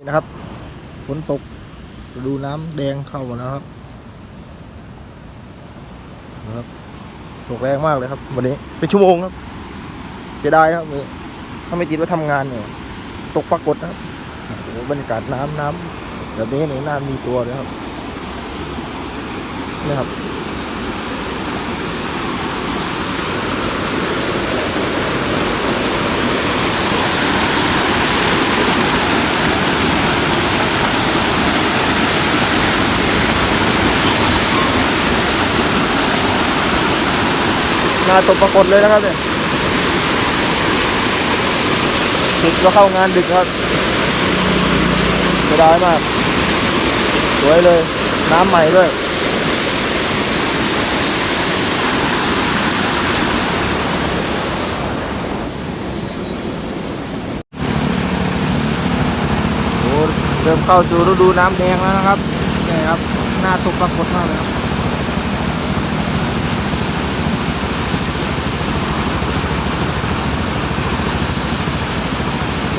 นี่นะครับฝนตกดูน้ำแดงเข้ามาแล้วครับนะครับตกแรงมากเลยครับ วันนี้เป็นชั่วโมงครับเสียดายครับวันนี้ถ้าไม่ติดว่าทำงานเนี่ยตกปรากฏนะครับโอ้โหบรรยากาศน้ำน้ำแบบนี้นี่น้ำมีตัวเลยครับนี่ครับ นาตกปรากฏเลยนะครับเนี่ยดึกก็เข้างานดึกครับเสียดายมาก สวยเลย น้ำใหม่ด้วยโอ้เริ่มเข้าสู่ฤดูน้ำแดงแล้วนะครับนี่ครับ หน้าตกปรากฏมากเลยครับ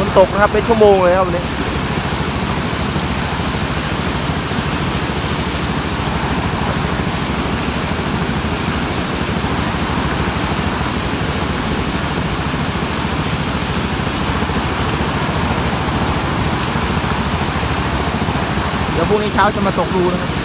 นตกนะครับเป็นชั่วโมงเลยครับวันนี้เดี๋ยวพรุ่งนี้เช้าจะมาตกดูนะครับ